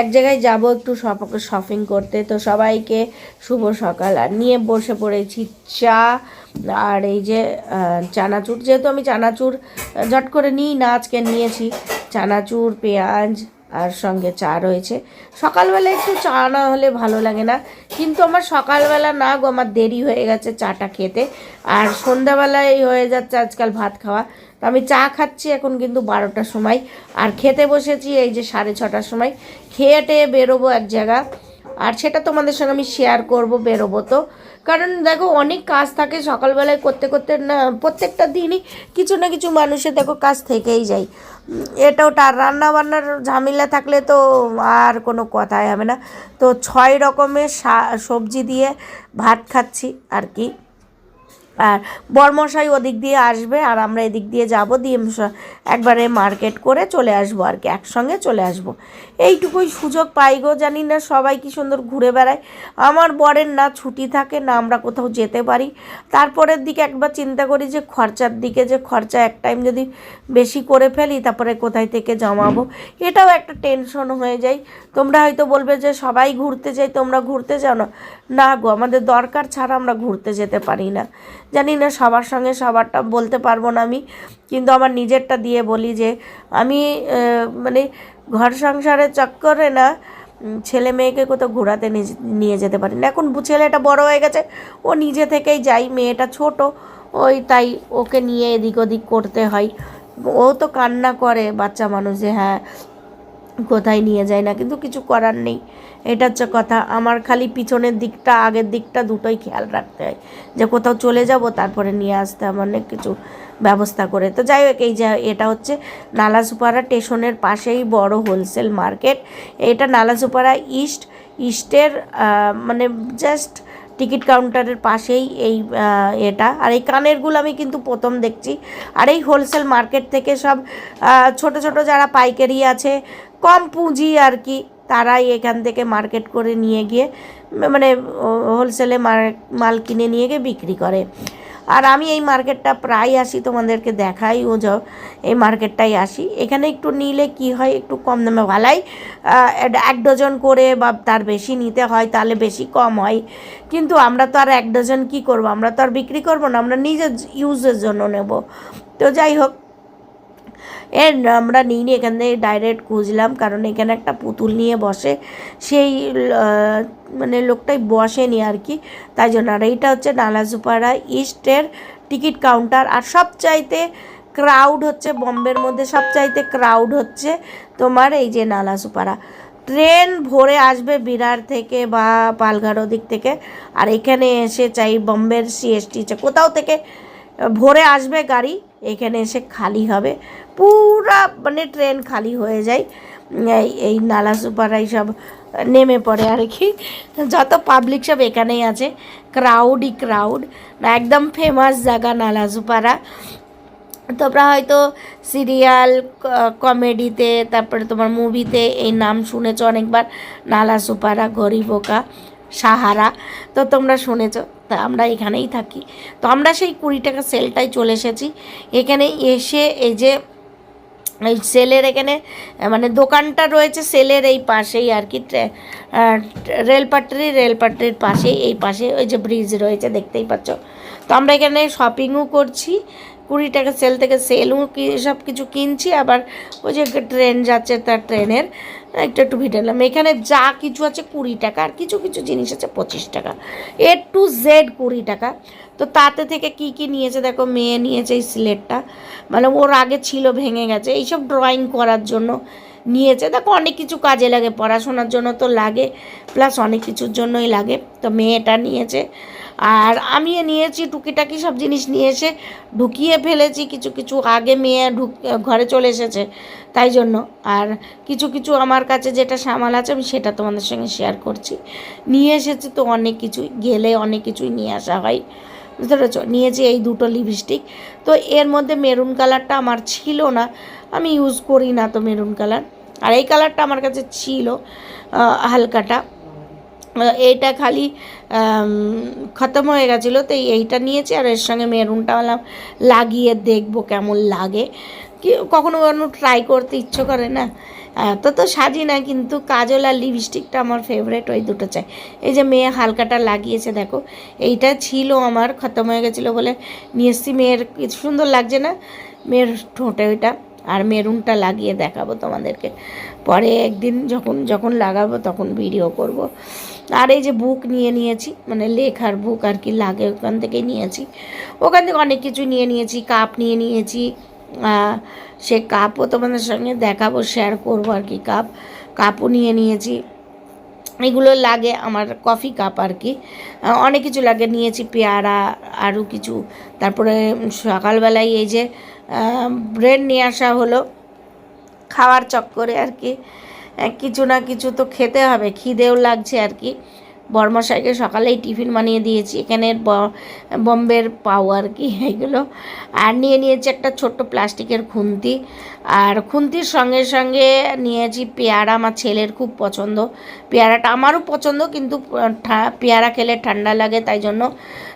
এক জায়গায় যাব একটু শপিং করতে। তো সবাইকে শুভ সকাল। আর নিয়ে বসে পড়েছি চা আর এই যে চানাচুর। যেহেতু আমি চানাচুর ঝট করে নিই না, আজকে নিয়েছি চানাচুর, পেঁয়াজ আর সঙ্গে চা রয়েছে। সকালবেলা একটু চা না হলে ভালো লাগে না। কিন্তু আমার সকালবেলা না গো, আমার দেরি হয়ে গেছে চাটা খেতে। আর সন্ধ্যাবেলায় হয়ে যাচ্ছে আজকাল ভাত খাওয়া। তো আমি চা খাচ্ছি এখন কিন্তু বারোটার সময়। আর খেতে বসেছি এই যে সাড়ে ছটার সময়। খেয়ে টেয়ে বেরোবো এক জায়গা। আর সেটা তোমাদের সঙ্গে আমি শেয়ার করব, বেরোবো তো। কারণ দেখো অনেক কাজ থাকে সকালবেলায় করতে করতে না, প্রত্যেকটা দিনই কিছু না কিছু মানুষের দেখো কাজ থেকেই যায়। এটাও এটা ওটা রান্না বান্নার ঝামেলা থাকলে তো আর কোনো কথাই হবে না। তো ছয় রকমের সবজি দিয়ে ভাত খাচ্ছি, আর কি। আর বরমশাই ওদিক দিয়ে আসবে আর আমরা এদিক দিয়ে যাব দিয়ে একবারে মার্কেট করে চলে আসব আর কি, একসঙ্গে চলে আসব। এইটুকুই সুযোগ পাই গো, জানি না সবাই কি সুন্দর ঘুরে বেড়ায়। আমার বরের না ছুটি থাকে, না আমরা কোথাও যেতে পারি। তারপরের দিকে একবার চিন্তা করি যে খরচার দিকে, যে খরচা এক টাইম যদি বেশি করে ফেলি, তারপরে কোথায় থেকে জমাবো। এটাও একটা টেনশন হয়ে যায় তোমরা হয়তো বলবে যে সবাই ঘুরতে যাই, তোমরা ঘুরতে যাও না। না গো, আমাদের দরকার ছাড়া আমরা ঘুরতে যেতে পারি না। জানি না, সবার সঙ্গে সবারটা বলতে পারব না আমি, কিন্তু আমার নিজেরটা দিয়ে বলি যে আমি মানে ঘর সংসারের চক্করে না ছেলে মেয়েকে কোথাও ঘোরাতে নিয়ে- নিয়ে যেতে পারি না। এখন ছেলেটা বড় হয়ে গেছে, ও নিজে থেকেই যাই, মেয়েটা ছোট, ওই তাই ওকে নিয়ে এদিক ওদিক করতে হয়। ও তো কান্না করে বাচ্চা মানুষ যে হ্যাঁ কোথায় নিয়ে যায় না, কিন্তু কিছু করার নেই। এটা হচ্ছে কথা। আমার খালি পিছনের দিকটা, আগের দিকটা দুটোই খেয়াল রাখতে হয়। যে কোথাও চলে যাব, তারপরে নিয়ে আসতে হবে অনেক কিছু ব্যবস্থা করে। তো যাই হোক, এই যে এটা হচ্ছে নালাসুপাড়া স্টেশনের পাশেই বড় হোলসেল মার্কেট। এটা নালাসুপাড়া ইস্ট, ইস্টের মানে জাস্ট টিকিট কাউন্টারের পাশেই এই এটা। আর এই কানেরগুলো আমি কিন্তু প্রথম দেখছি। আর এই হোলসেল মার্কেট থেকে সব ছোট ছোট যারা পাইকারি আছে, কম পুঁজি আর কি, তারাই এখান থেকে মার্কেট করে নিয়ে গিয়ে মানে হোলসেলে মাল কিনে নিয়ে গিয়ে বিক্রি করে। আর আমি এই মার্কেটটা প্রায় আসি, তোমাদেরকে দেখাই ও যাও এই মার্কেটটাই আসি। এখানে একটু নিলে কি হয়, একটু কম দামে ভালাই এক- ডজন করে বা তার বেশি নিতে হয়, তাহলে বেশি কম হয়। কিন্তু আমরা তো আর এক ডজন কি করব? আমরা তো আর বিক্রি করব না, আমরা নিজের ইউজের জন্য নেব। তো যাই হোক এর আমরা নিইনি এখান থেকে ডাইরেক্ট খুঁজলাম, কারণ এখানে একটা পুতুল নিয়ে বসে, সেই মানে লোকটাই বসেনি আর কি। তাই জন্য, আর এইটা হচ্ছে নালাজুপাড়া ইস্টের টিকিট কাউন্টার। আর সবচাইতে ক্রাউড হচ্ছে বম্বের মধ্যে, সবচাইতে ক্রাউড হচ্ছে তোমার এই যে নালাসুপাড়া ট্রেন ভোরে আসবে বিরার থেকে বা পালঘাট ওদিক থেকে, আর এখানে এসে চাই বম্বের সিএসটি কোথাও থেকে ভোরে আসবে গাড়ি এখানে এসে খালি হবে। পুরা মানে ট্রেন খালি হয়ে যায়। এই নালা সুপারাই সব নেমে পড়ে আর কি। যত পাবলিক সব এখানেই আছে। ক্রাউডই ক্রাউড একদম ফেমাস জায়গা নালা সুপারা। তোমরা হয়তো সিরিয়াল কমেডিতে তারপরে তোমার মুভিতে এই নাম শুনেছো অনেকবার। নালা সুপারা গরিবোকা সাহারা, তো তোমরা শুনেছো, তা আমরা এখানেই থাকি। তো আমরা সেই কুড়ি টাকা সেলটাই চলে এসেছি। এখানে এসে এই যে, এই সেলের এখানে মানে দোকানটা রয়েছে সেলের এই পাশেই আর কি রেলপাট্রি রেলপাট্রির পাশেই, এই পাশে ওই যে ব্রিজ রয়েছে, দেখতেই পাচ্ছ। তো আমরা এখানে শপিংও করছি কুড়ি টাকা সেল থেকে সেলও কি, সব কিছু কিনছি, আবার ওই যে ট্রেন যাচ্ছে তার ট্রেনের একটু একটু ভিটালাম। এখানে যা কিছু আছে কুড়ি টাকা, আর কিছু কিছু জিনিস আছে পঁচিশ টাকা। এ টু জেড কুড়ি টাকা। তো তাতে থেকে কি কি নিয়েছে দেখো, মেয়ে নিয়েছে এই স্লেটটা মানে ওর আগে ছিল, ভেঙে গেছে। এইসব ড্রয়িং করার জন্য নিয়েছে। দেখো অনেক কিছু কাজে লাগে, পড়াশোনার জন্য তো লাগে প্লাস অনেক কিছুর জন্যই লাগে। তো মেয়েটা নিয়েছে। আর আমি নিয়েছি, টুকিটাকি সব জিনিস নিয়ে এসে ঢুকিয়ে ফেলেছি। কিছু কিছু আগে মেয়ে ঢুক, ঘরে চলে এসেছে, তাই জন্য। আর কিছু কিছু আমার কাছে যেটা সামাল আছে, আমি সেটা তোমাদের সঙ্গে শেয়ার করছি। নিয়ে এসেছি তো অনেক কিছুই গেলে অনেক কিছুই নিয়ে আসা হয়। বুঝতে পেরেছ? নিয়েছি এই দুটো লিপস্টিক তো এর মধ্যে মেরুন কালারটা আমার ছিল না, আমি ইউজ করি না তো মেরুন কালার আর এই কালারটা আমার কাছে ছিল হালকাটা। এইটা খালি খতম হয়ে গেছিল, তো এইটা নিয়েছি, আর এর সঙ্গে মেরুনটা লাগিয়ে দেখব কেমন লাগে। কি, কখনো কখনো ট্রাই করতে ইচ্ছে করে না। এত তো সাজি না, কিন্তু কাজল আর লিপস্টিকটা আমার ফেভারেট ওই দুটো চাই। এই যে মেয়ে হালকাটা লাগিয়েছে, দেখো, এইটা ছিল আমার, খতম হয়ে গেছিল বলে নিয়ে এসছি মেয়ের সুন্দর লাগছে না, মেয়ের ঠোঁটে ওইটা, আর মেরুনটা লাগিয়ে দেখাবো তোমাদেরকে। পরে একদিন যখন যখন লাগাবো, তখন ভিডিও করব। আর এই যে বুক নিয়ে নিয়েছি মানে লেখার বুক আর কি লাগে, ওখান থেকে নিয়েছি। ওখান থেকে অনেক কিছু নিয়ে নিয়েছি কাপ নিয়ে নিয়েছি সে কাপও তোমাদের সঙ্গে দেখাবো শেয়ার করব আর কি কাপ কাপও নিয়ে নিয়েছি। এগুলো লাগে আমার কফি কাপ আর কি। অনেক কিছু লাগে, নিয়েছি পেয়ারা, আরও কিছু। তারপরে সকালবেলায় এই যে ব্রেড নিয়ে আসা হলো, খাওয়ার চক্করে আর কি। কিছু না কিছু তো খেতে হবে খিদেও লাগছে আর কি। বর্মশাইকে সকালেই টিফিন বানিয়ে দিয়েছি। এখানের বম্বের পাও আর কি এগুলো? আর নিয়ে নিয়েছি একটা ছোট্ট প্লাস্টিকের খুন্তি। আর খুন্তির সঙ্গে সঙ্গে নিয়েছি পেয়ারা। আমার ছেলের খুব পছন্দ। পেয়ারাটা আমারও পছন্দ কিন্তু পেয়ারা খেলে ঠান্ডা লাগে তাই জন্য।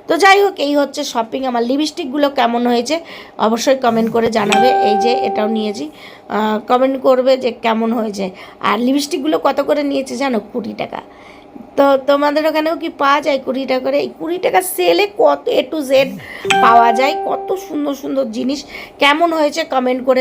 তো যাই হোক, এই হচ্ছে শপিং আমার লিপস্টিকগুলো কেমন হয়েছে অবশ্যই কমেন্ট করে জানাবে। এই যে এটাও নিয়েছি। কমেন্ট করবে যে কেমন হয়েছে। আর লিপস্টিকগুলো কত করে নিয়েছে জানো? কুড়ি টাকা। তো তোমাদের ওখানেও কি পাওয়া যায় কুড়ি টাকা করে? এই কুড়ি টাকা সেলে কত এ টু জেড পাওয়া যায়? কত সুন্দর সুন্দর জিনিস। কেমন হয়েছে কমেন্ট করে